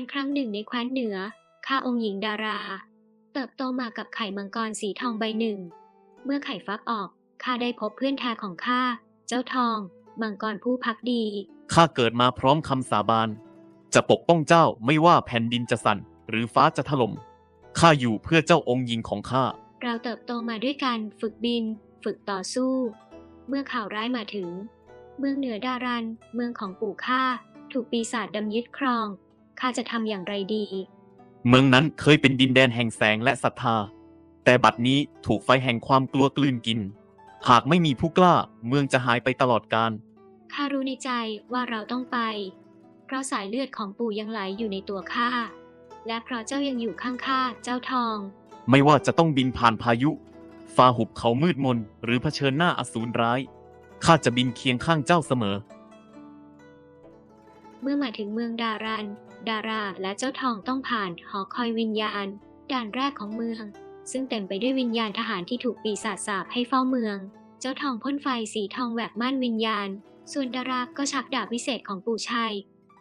การครั้งหนึ่งในแคว้นเหนือ ข้าองค์หญิงดารา เติบโตมากับไข่มังกรสีทองใบหนึ่ง เมื่อไข่ฟักออก ข้าได้พบเพื่อนแท้ของข้า เจ้าทอง มังกรผู้พักดี ข้าเกิดมาพร้อมคำสาบาน จะปกป้องเจ้าไม่ว่าแผ่นดินจะสั่น หรือฟ้าจะถล่ม ข้าอยู่เพื่อเจ้าองค์หญิงของข้า เราเติบโตมาด้วยกันฝึกบิน ฝึกต่อสู้ เมื่อข่าวร้ายมาถึง เมืองเหนือดารัน เมืองของปู่ข้าถูกปีศาจดำยึดครอง ข้าจะทำอย่างไรดี เมืองนั้นเคยเป็นดินแดนแห่งแสงและศรัทธา แต่บัดนี้ถูกไฟแห่งความกลัวกลืนกิน หากไม่มีผู้กล้า เมืองจะหายไปตลอดกาล ข้ารู้ในใจว่าเราต้องไป เพราะสายเลือดของปู่ยังไหลอยู่ในตัวข้า และเพราะเจ้ายังอยู่ข้างข้าเจ้าทอง ไม่ว่าจะต้องบินผ่านพายุฝ่าหุบเขามืดมน หรือเผชิญหน้าอสูรร้าย ข้าจะบินเคียงข้างเจ้าเสมอ เมื่อมาถึงเมืองดารัน ดาราและเจ้าทองต้องผ่านหอคอยวิญญาณ ด่านแรกของเมือง ซึ่งเต็มไปด้วยวิญญาณทหารที่ถูกปีศาจสาปให้เฝ้าเมือง เจ้าทองพ่นไฟสีทองแหวกม่านวิญญาณ ส่วนดาราก็ชักดาบวิเศษของปู่ชัย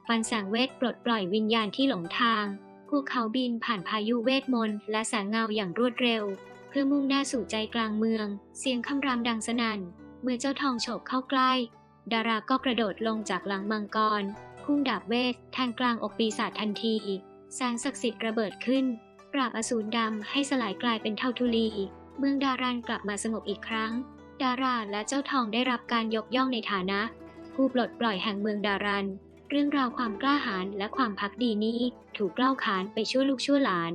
ฟันแสงเวทปลดปล่อยวิญญาณที่หลงทางพวกเขาบินผ่านพายุเวทมนต์และแสงเงาอย่างรวดเร็ว เพื่อมุ่งหน้าสู่ใจกลางเมือง เสียงคำรามดังสนั่น เมื่อเจ้าทองโฉบเข้าใกล้ ดาราก็กระโดดลงจากหลังมังกร พุ่งดาบเวทแทงกลางอกปีศาจทันที แสงศักดิ์สิทธิ์ระเบิดขึ้น ปราบอสูรดำให้สลายกลายเป็นเท่าทุลี เมืองดารันกลับมาสงบอีกครั้ง ดาราและเจ้าทองได้รับการยกย่องในฐานะ ผู้ปลดปล่อยแห่งเมืองดารัน เรื่องราวความกล้าหาญและความพักดีนี้ ถูกเล่าขานไปชั่วลูกชั่วหลาน